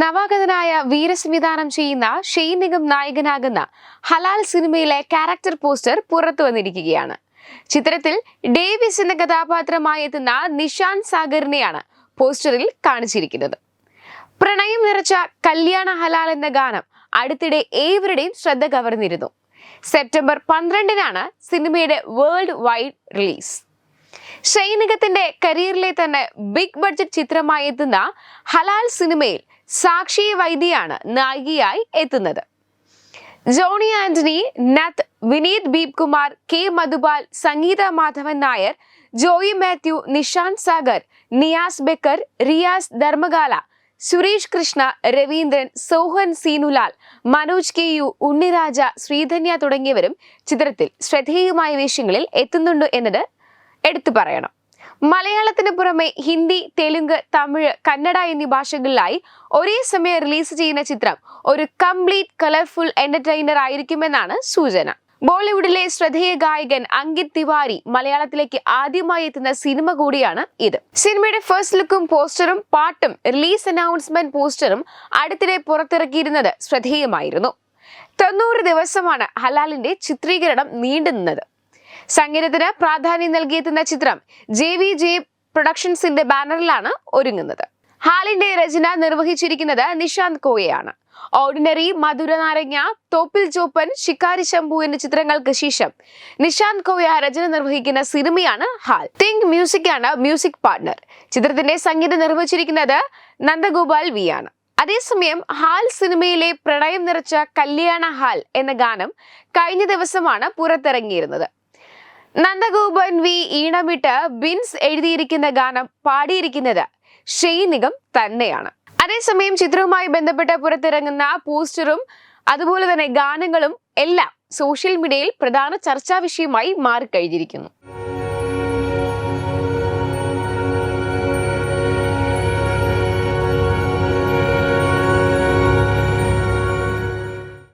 നവാഗതനായ വീരസംവിധാനം ചെയ്യുന്ന ഷെയ്ൻ നിഗം നായകനാകുന്ന ഹലാൽ സിനിമയിലെ ക്യാരക്ടർ പോസ്റ്റർ പുറത്തു വന്നിരിക്കുകയാണ്. ചിത്രത്തിൽ ഡേവിസ് എന്ന കഥാപാത്രമായി എത്തുന്ന നിഷാന്ത് സാഗറിനെയാണ് പോസ്റ്ററിൽ കാണിച്ചിരിക്കുന്നത്. പ്രണയം നിറച്ച കല്യാണ ഹലാൽ എന്ന ഗാനം അടുത്തിടെ ഏവരുടെയും ശ്രദ്ധ കവർന്നിരുന്നു. സെപ്റ്റംബർ പന്ത്രണ്ടിനാണ് സിനിമയുടെ വേൾഡ് വൈഡ് റിലീസ് സൈനികത്തിന്റെ കരിയറിലെ തന്നെ ബിഗ് ബഡ്ജറ്റ് ചിത്രമായി എത്തുന്ന ഹലാൽ സിനിമയിൽ സാക്ഷി വൈദ്യയാണ് നായികയായി എത്തുന്നത്. ജോണി ആന്റണി നത്ത് വിനീത് ബീപ് കുമാർ കെ മധുബാൽ സംഗീത മാധവൻ നായർ ജോയി മാത്യു നിഷാന്ത് സാഗർ നിയാസ് ബെക്കർ റിയാസ് ധർമ്മകാല സുരേഷ് കൃഷ്ണ രവീന്ദ്രൻ സോഹൻ സീനുലാൽ മനോജ് കെ യു ഉണ്ണിരാജ ശ്രീധന്യ തുടങ്ങിയവരും ചിത്രത്തിൽ ശ്രദ്ധേയമായ വേഷങ്ങളിൽ എത്തുന്നുണ്ട് എന്നത് എടുത്തു പറയണം. മലയാളത്തിന് പുറമെ ഹിന്ദി തെലുങ്ക് തമിഴ് കന്നഡ എന്നീ ഭാഷകളിലായി ഒരേ സമയം റിലീസ് ചെയ്യുന്ന ചിത്രം ഒരു കംപ്ലീറ്റ് കളർഫുൾ എന്റർടൈനർ ആയിരിക്കുമെന്നാണ് സൂചന. ബോളിവുഡിലെ ശ്രദ്ധേയ ഗായകൻ അങ്കിത് തിവാരി മലയാളത്തിലേക്ക് ആദ്യമായി എത്തുന്ന സിനിമ കൂടിയാണ് ഇത്. സിനിമയുടെ ഫസ്റ്റ് ലുക്കും പോസ്റ്ററും പാട്ടും റിലീസ് അനൗൺസ്മെന്റ് പോസ്റ്ററും അടുത്തിടെ പുറത്തിറക്കിയിരുന്നത് ശ്രദ്ധേയമായിരുന്നു. തൊണ്ണൂറ് ദിവസമാണ് ഹലാലിന്റെ ചിത്രീകരണം നീണ്ടുനിന്നത്. സംഗീതത്തിന് പ്രാധാന്യം നൽകിയെത്തുന്ന ചിത്രം ജെ വി ജെ പ്രൊഡക്ഷൻസിന്റെ ബാനറിലാണ് ഒരുങ്ങുന്നത്. ഹാലിന്റെ രചന നിർവഹിച്ചിരിക്കുന്നത് നിഷാന്ത് കോയയാണ്. ഓർഡിനറി മധുരനാരങ്ങ തോപ്പിൽ ചോപ്പൻ ശിക്കാരി ശംഭു എന്നീ ചിത്രങ്ങൾക്ക് ശേഷം നിഷാന്ത് കോയ രചന നിർവഹിക്കുന്ന സിനിമയാണ് ഹാൽ തിങ്ക് മ്യൂസിക് ആണ് മ്യൂസിക് പാർട്ണർ. ചിത്രത്തിന്റെ സംഗീതം നിർവഹിച്ചിരിക്കുന്നത് നന്ദഗോപാൽ വി ആണ്. അതേസമയം ഹാൽ സിനിമയിലെ പ്രണയം നിറച്ച കല്യാണ ഹാൽ എന്ന ഗാനം കഴിഞ്ഞ ദിവസമാണ് പുറത്തിറങ്ങിയിരുന്നത്. നന്ദഗോപൻ വി ഈണമിട്ട് ബിൻസ് എഴുതിയിരിക്കുന്ന ഗാനം പാടിയിരിക്കുന്നത് ഷെയ്നികം തന്നെയാണ്. അതേസമയം ചിത്രവുമായി ബന്ധപ്പെട്ട് പുറത്തിറങ്ങുന്ന പോസ്റ്ററും അതുപോലെ തന്നെ ഗാനങ്ങളും എല്ലാം സോഷ്യൽ മീഡിയയിൽ പ്രധാന ചർച്ചാ വിഷയമായി മാറിക്കഴിഞ്ഞിരിക്കുന്നു.